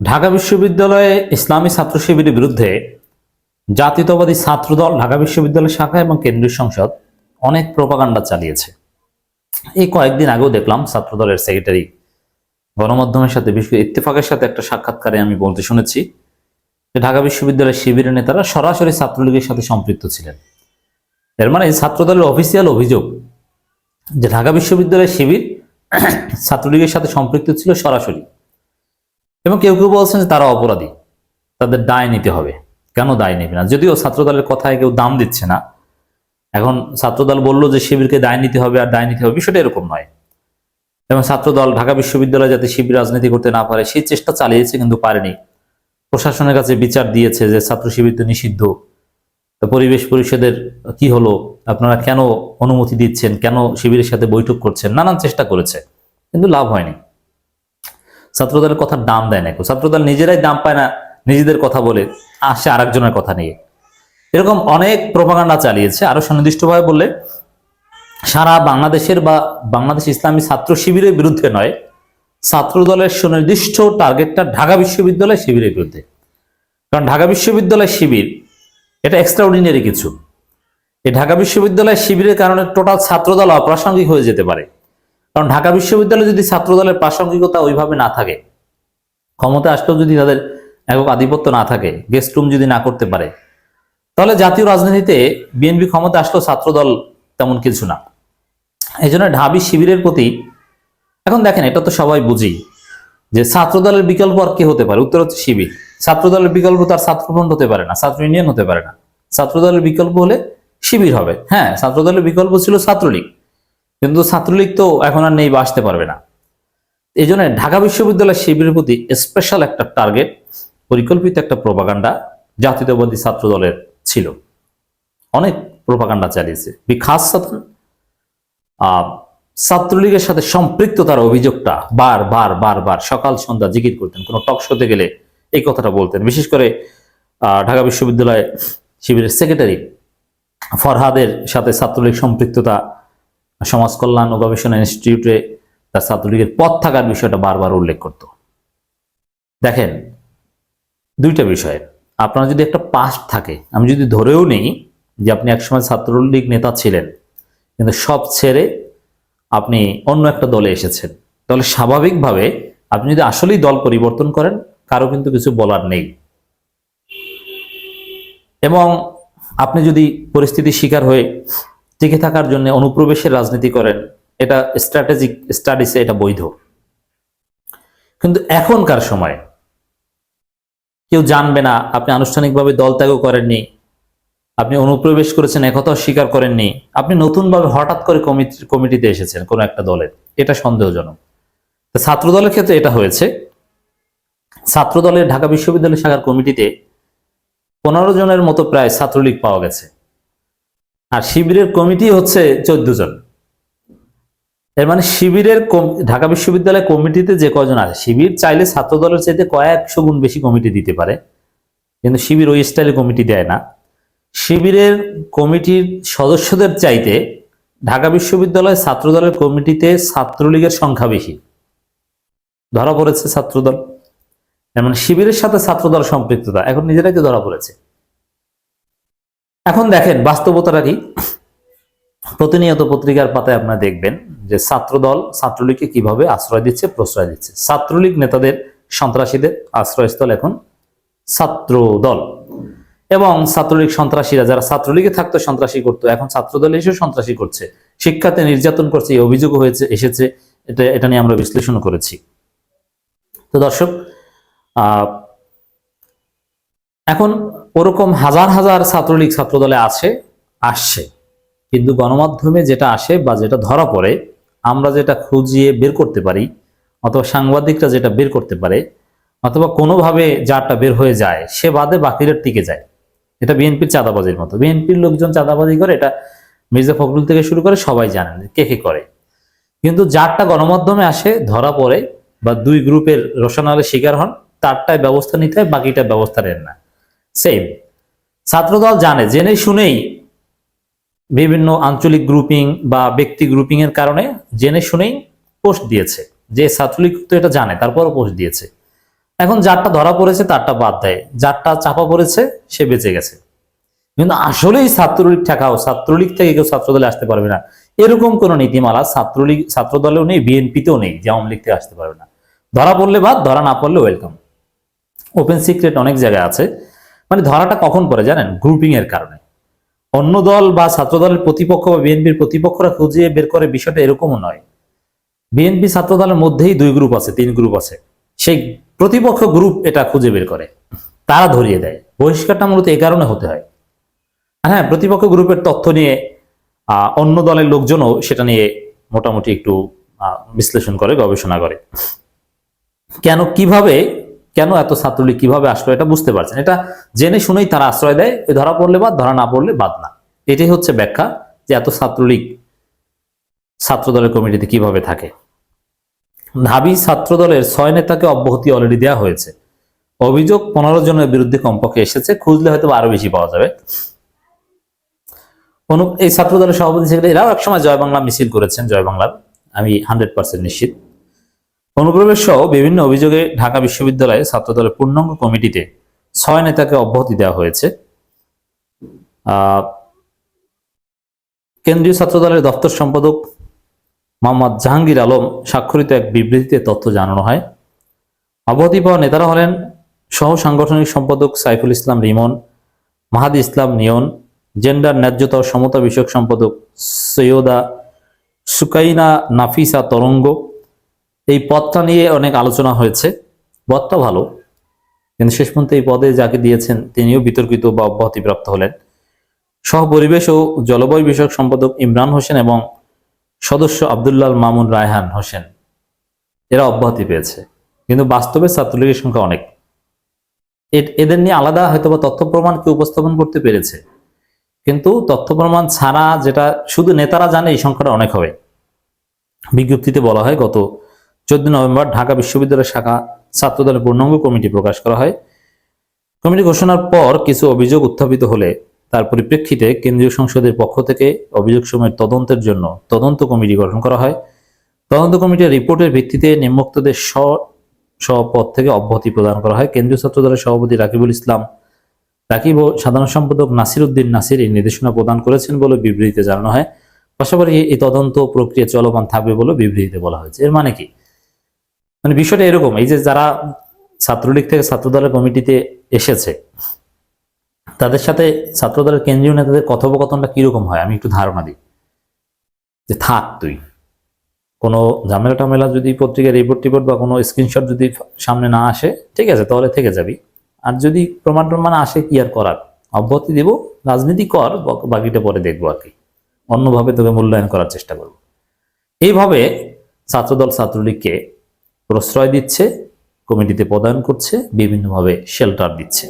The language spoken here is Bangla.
ঢাকা বিশ্ববিদ্যালয়ে ইসলামী ছাত্র শিবিরের বিরুদ্ধে জাতীয়তাবাদী ছাত্রদল, ঢাকা বিশ্ববিদ্যালয় শাখা এবং কেন্দ্রীয় সংসদ অনেক প্রপাগান্ডা চালিয়েছে। এই কয়েকদিন আগেও দেখলাম ছাত্রদলের সেক্রেটারি গণমাধ্যমের সাথে করে ইত্তেফাকের সাথে একটা সাক্ষাৎকারে আমি বলতে শুনেছি যে ঢাকা বিশ্ববিদ্যালয়ের শিবিরের নেতারা সরাসরি ছাত্রলীগের সাথে সম্পৃক্ত ছিলেন। এর মানে ছাত্রদলের অফিসিয়াল অভিযোগ যে ঢাকা বিশ্ববিদ্যালয়ের শিবির ছাত্রলীগের সাথে সম্পৃক্ত ছিল সরাসরি। এবং কেউ কেউ বলছেন যে তারা অপরাধী। তাদের দায় নিতে হবে। কেন দায় নেবে না? যদিও ছাত্রদলের কথায় কেউ দাম দিচ্ছে না। এখন ছাত্রদল বলল যে শিবিরকে দায় নিতে হবে আর দায় নিতে হবে। বিষয়টা এরকম নয়। এবং ছাত্রদল, ঢাকা বিশ্ববিদ্যালয় যাতে শিবির রাজনীতি করতে না পারে, সেই চেষ্টা চালিয়েছে কিন্তু পারেনি। প্রশাসনের কাছে বিচার দিয়েছে যে ছাত্র শিবির তো নিষিদ্ধ। পরিবেশ পরিষদের কি হলো? আপনারা কেন অনুমতি দিচ্ছেন? কেন শিবিরের সাথে বৈঠক করছেন? নানান চেষ্টা করেছে। কিন্তু লাভ হয়নি। ছাত্রদলের কথার দাম দেয় না কেউ। ছাত্রদল নিজেরাই দাম পায় না, নিজেদের কথা বলে আসে আরেকজনের কথা নিয়ে। এরকম অনেক প্রপাগান্ডা চালিয়েছে। আরও সুনির্দিষ্টভাবে বললে, সারা বাংলাদেশের বা বাংলাদেশ ইসলামী ছাত্র শিবিরের বিরুদ্ধে নয়, ছাত্রদলের সুনির্দিষ্ট টার্গেটটা ঢাকা বিশ্ববিদ্যালয় শিবিরের বিরুদ্ধে। কারণ ঢাকা বিশ্ববিদ্যালয় শিবির, এটা এক্সট্রা অর্ডিনারি কিছু। এই ঢাকা বিশ্ববিদ্যালয় শিবিরের কারণে টোটাল ছাত্রদল অপ্রাসঙ্গিক হয়ে যেতে পারে। কারণ ঢাকা বিশ্ববিদ্যালয়ে যদি ছাত্রদলের প্রাসঙ্গিকতা ওইভাবে না থাকে, ক্ষমতা আসলেও যদি তাদের একক আধিপত্য না থাকে গেস্ট রুম যদি না করতে পারে, তাহলে জাতীয় রাজনীতিতে বিএনপি ক্ষমতা আসলেও ছাত্রদল তেমন কিছু না। এই জন্য ঢাবি শিবিরের প্রতি, এখন দেখেন, এটা তো সবাই বুঝি যে ছাত্রদলের বিকল্প আর কে হতে পারে? উত্তর হচ্ছে শিবির। ছাত্রদলের বিকল্প তার ছাত্রফ্রন্ট হতে পারে না, ছাত্র ইউনিয়ন হতে পারে না। ছাত্রদলের বিকল্প হলে শিবির হবে। হ্যাঁ ছাত্রদলের বিকল্প ছিল ছাত্রলীগ। কিন্তু ছাত্রলীগ তো এখন আর নেই বা আসতে পারবে না। এই জন্য ঢাকা বিশ্ববিদ্যালয় শিবিরের প্রতি স্পেশাল একটা টার্গেট পরিকল্পিত একটা প্রপাগান্ডা জাতীয়তাবাদী ছাত্র দলের ছিল। অনেক প্রপাগান্ডা চালিয়েছে। বিখাস ছাত্রলীগের সাথে সম্পৃক্ততার অভিযোগটা বার বার বার বার সকাল সন্ধ্যা জিকির করতেন। কোনো টক শোতে গেলে এই কথাটা বলতেন। বিশেষ করে ঢাকা বিশ্ববিদ্যালয় শিবিরের সেক্রেটারি ফরহাদের সাথে ছাত্রলীগ সম্পৃক্ততা সমাজ কল্যাণ ও গবেষণা ইনস্টিটিউটে তার ছাত্রলীগের পথ থাকার বিষয়টা বারবার উল্লেখ করত। দেখেন, দুইটা বিষয়। আপনার যদি একটা পাস্ট থাকে, আমি যদি ধরেও নেই যে আপনি একসময় ছাত্রলীগ নেতা ছিলেন, কিন্তু সব ছেড়ে আপনি অন্য একটা দলে এসেছেন, তাহলে স্বাভাবিকভাবে আপনি যদি আসলেই দল পরিবর্তন করেন, কারও কিন্তু কিছু বলার নেই। এবং আপনি যদি পরিস্থিতির শিকার হয়ে টিকে থাকার জন্য অনুপ্রবেশের রাজনীতি করেন, এটা স্ট্র্যাটেজিক স্টাডিসে এটা বৈধ। কিন্তু এখনকার সময় কেউ জানবে না, আপনি আনুষ্ঠানিকভাবে দল ত্যাগও করেননি, আপনি অনুপ্রবেশ করেছেন, একথাও স্বীকার করেননি, আপনি নতুনভাবে হঠাৎ করে কমিটি, কমিটিতে এসেছেন কোনো একটা দলের এটা সন্দেহজনক। ছাত্র দলের ক্ষেত্রে এটা হয়েছে। ছাত্র দলের ঢাকা বিশ্ববিদ্যালয় শাখার কমিটিতে পনেরো জনের মতো প্রায় ছাত্রলীগ পাওয়া গেছে। আর শিবিরের কমিটি হচ্ছে চোদ্দ জন। এর মানে শিবিরের ঢাকা বিশ্ববিদ্যালয় কমিটিতে যে কজন আছে, শিবির চাইলে ছাত্র দলের চাইতে কয়েকশো গুণ বেশি কমিটি দিতে পারে। কিন্তু শিবির ওই স্টাইলে কমিটি দেয় না। শিবিরের কমিটির সদস্যদের চাইতে ঢাকা বিশ্ববিদ্যালয় ছাত্র দলের কমিটিতে ছাত্রলীগের সংখ্যা বেশি। ধরা পড়েছে ছাত্রদল। এর মানে শিবিরের সাথে ছাত্রদল সম্পৃক্ততা। এখন নিজেরাই তো ধরা পড়েছে। এখন দেখেন, বাস্তবতাটা কি? প্রতিনিয়ত পত্রিকার পাতায় আপনারা দেখবেন যে ছাত্রদল ছাত্রলীগকে কীভাবে আশ্রয় দিচ্ছে, প্রশ্রয় দিচ্ছে। ছাত্রলীগ নেতাদের, সন্ত্রাসীদের আশ্রয়স্থল এখন ছাত্রদল। এবং ছাত্রলীগ সন্ত্রাসীরা, যারা ছাত্রলীগে থাকতো, সন্ত্রাসী করতো, এখন ছাত্রদল এসেও সন্ত্রাসী করছে। শিক্ষাতে নির্যাতন করছে, এই অভিযোগ হয়েছে, এসেছে, এটা এটা নিয়ে আমরা বিশ্লেষণ করেছি। তো দর্শক এখন ওরকম হাজার হাজার ছাত্রলীগ ছাত্রদলে আছে, আসছে। কিন্তু গণমাধ্যমে যেটা আসে বা যেটা ধরা পড়ে, আমরা যেটা খুঁজিয়ে বের করতে পারি, অথবা সাংবাদিকরা যেটা বের করতে পারে, অথবা কোনোভাবে যারটা বের হয়ে যায়, সে বাদে বাকিরা টিকে যায়। এটা বিএনপির চাঁদাবাজির মতো। বিএনপির লোকজন চাঁদাবাজি করে, এটা মির্জা ফখরুল থেকে শুরু করে সবাই জানেন কে কে করে। কিন্তু যারটা গণমাধ্যমে আসে, ধরা পড়ে বা দুই গ্রুপের রসনালে শিকার হন তারটায় ব্যবস্থা নিতে হয়, বাকিটা ব্যবস্থা নেন না। সেম ছাত্রদল জানে, জেনে শুনেই বিভিন্ন আঞ্চলিক গ্রুপিং বা ব্যক্তি গ্রুপিং এর কারণে জেনে শুনেই পোস্ট দিয়েছে। যে ছাত্রলীগ তো এটা জানে, তারপরও পোস্ট দিয়েছে। এখন যারটা ধরা পড়েছে তারটা বাদ দেয়। যারটা চাপা পড়েছে, সে বেঁচে গেছে। কিন্তু আসলেই ছাত্রলীগ ঠেকাও, ছাত্রলীগ থেকে কেউ ছাত্রদলে আসতে পারবে না। এরকম কোন নীতিমালা ছাত্রলীগ, ছাত্রদলেও নেই, বিএনপিতেও নেই, যে আওয়ামী লীগ থেকে আসতে পারবে না। ধরা পড়লে বাদ, ধরা না পড়লে ওয়েলকাম ওপেন সিক্রেট অনেক জায়গায় আছে। মানে ধরাটা কখন পড়ে জানেন? গ্রুপিং এর কারণে। অন্য দল বা ছাত্র দলের প্রতিপক্ষ বা বিএনপির প্রতিপক্ষরা খুঁজে বের করে বিষয়টা এরকমও নয়। বিএনপি ছাত্র দলের মধ্যেই দুই গ্রুপ আছে, তিন গ্রুপ আছে। সেই প্রতিপক্ষ গ্রুপ এটা খুঁজে বের করে। তারা ধরিয়ে দেয়। বহিষ্কারটা মূলত এই কারণে হতে হয়। হ্যাঁ প্রতিপক্ষ গ্রুপের তথ্য নিয়ে অন্য দলের লোকজনও সেটা নিয়ে মোটামুটি একটু বিশ্লেষণ করে, গবেষণা করে। কেন, কীভাবে কেন এত ছাত্রলীগ কীভাবে আসলো এটা বুঝতে পারছেন। এটা জেনে শুনেই তারা আশ্রয় দেয় ধরা পড়লে বাদ, ধরা না পড়লে বাদ না। এটাই হচ্ছে ব্যাখ্যা যে এত ছাত্রলীগ ছাত্র দলের কমিটিতে কীভাবে থাকে। ঢাবি ছাত্র দলের ছয় নেতাকে অব্যাহতি অলরেডি দেওয়া হয়েছে। অভিযোগ পনেরো জনের বিরুদ্ধে কমপক্ষে এসেছে, খুঁজলে হয়তো আরও বেশি পাওয়া যাবে। এই ছাত্র দলের সভাপতি সেক্রেটারি, এরাও একসময় জয় বাংলা মিছিল করেছেন, জয় বাংলার। আমি হান্ড্রেড পার্সেন্ট নিশ্চিত। অনুপ্রবেশ সহ বিভিন্ন অভিযোগে ঢাকা বিশ্ববিদ্যালয়ে ছাত্র দলের পূর্ণাঙ্গ কমিটিতে ছয় নেতাকে অব্যাহতি দেওয়া হয়েছে। কেন্দ্রীয় ছাত্র দলের দপ্তর সম্পাদক মোহাম্মদ জাহাঙ্গীর আলম স্বাক্ষরিত এক বিবৃতিতে তথ্য জানানো হয়। অব্যাহতি পাওয়া নেতারা হলেন সহ সাংগঠনিক সম্পাদক সাইফুল ইসলাম রিমন, মাহাদি ইসলাম নিয়ন, জেন্ডার ন্যায্যতা ও সমতা বিষয়ক সম্পাদক সৈয়দা সুকাইনা নাফিসা তরঙ্গ এই পদটা নিয়ে অনেক আলোচনা হয়েছে। পদটা ভালো। কিন্তু শেষ পর্যন্ত এই পদে যাকে দিয়েছেন তিনিও বিতর্কিত বা অব্যাহতিপ্রাপ্ত হলেন। সহ পরিবেশ ও জলবায়ু বিষয়ক সম্পাদক ইমরান হোসেন এবং সদস্য আবদুল্লাহ মামুন রায়হান হোসেন। এরা অব্যাহতি পেয়েছে। কিন্তু বাস্তবে ছাত্রলীগের সংখ্যা অনেক। এদের নিয়ে আলাদা হয়তো বা তথ্য প্রমাণকে উপস্থাপন করতে পেরেছে। কিন্তু তথ্য প্রমাণ ছাড়া যেটা শুধু নেতারা জানে এই সংখ্যাটা অনেক হবে। বিজ্ঞপ্তিতে বলা হয় গত চোদ্দ নভেম্বর ঢাকা বিশ্ববিদ্যালয় শাখা ছাত্রদলের পূর্ণাঙ্গ কমিটি প্রকাশ করা হয়। কমিটি ঘোষণার পর কিছু অভিযোগ উত্থাপিত হলে তার পরিপ্রেক্ষিতে কেন্দ্রীয় সংসদের পক্ষ থেকে অভিযোগ সময়ের তদন্তের জন্য তদন্ত কমিটি গঠন করা হয়। তদন্ত কমিটির রিপোর্টের ভিত্তিতে নিম্নোক্তদের স্ব পদ থেকে অব্যাহতি প্রদান করা হয়। কেন্দ্রীয় ছাত্রদলের সভাপতি রাকিবুল ইসলাম, রাকিব ও সাধারণ সম্পাদক নাসির উদ্দিন নাসির এই নির্দেশনা প্রদান করেছেন বলে বিবৃতিতে জানানো হয়। পাশাপাশি এই তদন্ত প্রক্রিয়া চলমান থাকবে বলে বিবৃতিতে বলা হয়েছে। এর মানে কি? মানে বিষয়টা এরকম, এই যে যারা ছাত্রলীগ থেকে ছাত্রদলের কমিটিতে এসেছে, তাদের সাথে ছাত্রদলের কেন্দ্রীয় নেতাদের কথোপকথনটা কীরকম হয়? আমি একটু ধারণা দিই। যে থাক তুই। কোনো ঝামেলা টামেলা যদি পত্রিকার রিপোর্ট টিপোর্ট বা কোনো স্ক্রিনশট যদি সামনে না আসে, ঠিক আছে, তাহলে থেকে যাবি। আর যদি প্রমাণ প্রমাণ আসে, কি আর করার? অব্যাহতি দেব, রাজনীতি কর বাকিটা পরে দেখব আর কি। অন্যভাবে তোকে মূল্যায়ন করার চেষ্টা করব। এইভাবে ছাত্রদল ছাত্রলীগকে প্রশ্রয় দিচ্ছে কমিটিতে প্রদান করছে বিভিন্নভাবে শেল্টার দিচ্ছে।